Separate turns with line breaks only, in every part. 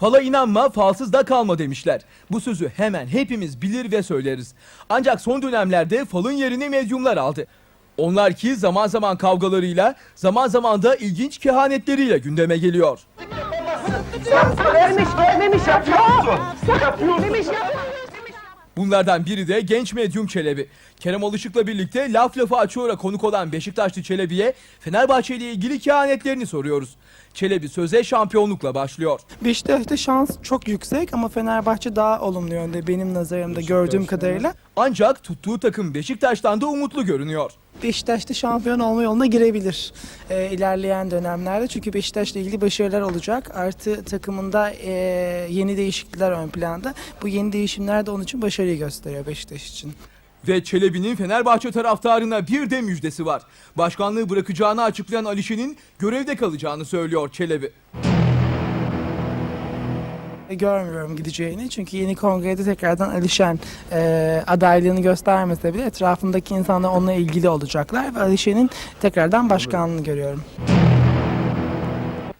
Fala inanma, falsız da kalma demişler. Bu sözü hemen hepimiz bilir ve söyleriz. Ancak son dönemlerde falın yerini medyumlar aldı. Onlar ki zaman zaman kavgalarıyla, zaman zaman da ilginç kehanetleriyle gündeme geliyor.
Vermiş, vermemiş yapıyor. Vermemiş yapıyor.
Bunlardan biri de genç medyum Çelebi. Kerem Alışık'la birlikte laf lafı açıyor'a konuk olan Beşiktaşlı Çelebi'ye Fenerbahçe ile ilgili kehanetlerini soruyoruz. Çelebi söze şampiyonlukla başlıyor.
Beşiktaş'ta şans çok yüksek ama Fenerbahçe daha olumlu yönde benim nazarımda gördüğüm kadarıyla.
Ancak tuttuğu takım Beşiktaş'tan da umutlu görünüyor.
Beşiktaş'ta şampiyon olma yoluna girebilir e, ilerleyen dönemlerde. Çünkü Beşiktaş'la ilgili başarılar olacak. Artı takımında e, yeni değişiklikler ön planda. Bu yeni değişimler de onun için başarıyı gösteriyor Beşiktaş için.
Ve Çelebi'nin Fenerbahçe taraftarına bir de müjdesi var. Başkanlığı bırakacağını açıklayan Alişe'nin görevde kalacağını söylüyor Çelebi.
E, Görmüyorum gideceğini çünkü yeni kongrede tekrardan Alişen e, adaylığını göstermese bile etrafındaki insanlar onunla ilgili olacaklar ve Alişen'in tekrardan başkanlığını görüyorum.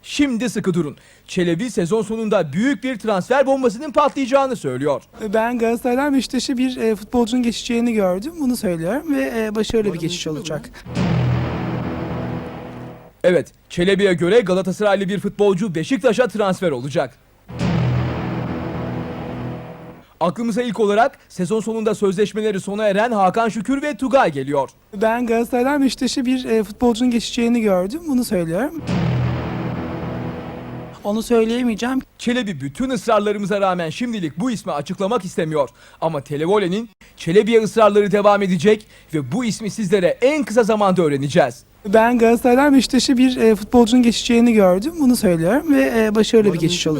Şimdi sıkı durun. Çelebi sezon sonunda büyük bir transfer bombasının patlayacağını söylüyor.
Ben Galatasaray'dan Beşiktaş'a bir e, futbolcunun geçeceğini gördüm. Bunu söylüyorum ve e, başarılı bir geçiş olacak.
Evet, Çelebi'ye göre Galatasaraylı bir futbolcu Beşiktaş'a transfer olacak. Aklımıza ilk olarak sezon sonunda sözleşmeleri sona eren Hakan Şükür ve Tugay geliyor.
Ben Galatasaray'dan Beşiktaş'a bir e, futbolcunun geçeceğini gördüm. Bunu söylüyorum. Onu söyleyemeyeceğim.
Çelebi bütün ısrarlarımıza rağmen şimdilik bu ismi açıklamak istemiyor. Ama Televole'nin Çelebi'ye ısrarları devam edecek ve bu ismi sizlere en kısa zamanda öğreneceğiz.
Ben Galatasaray'dan Beşiktaş'a bir e, futbolcunun geçeceğini gördüm. Bunu söylüyorum ve e, başarılı bir geçiş olacak.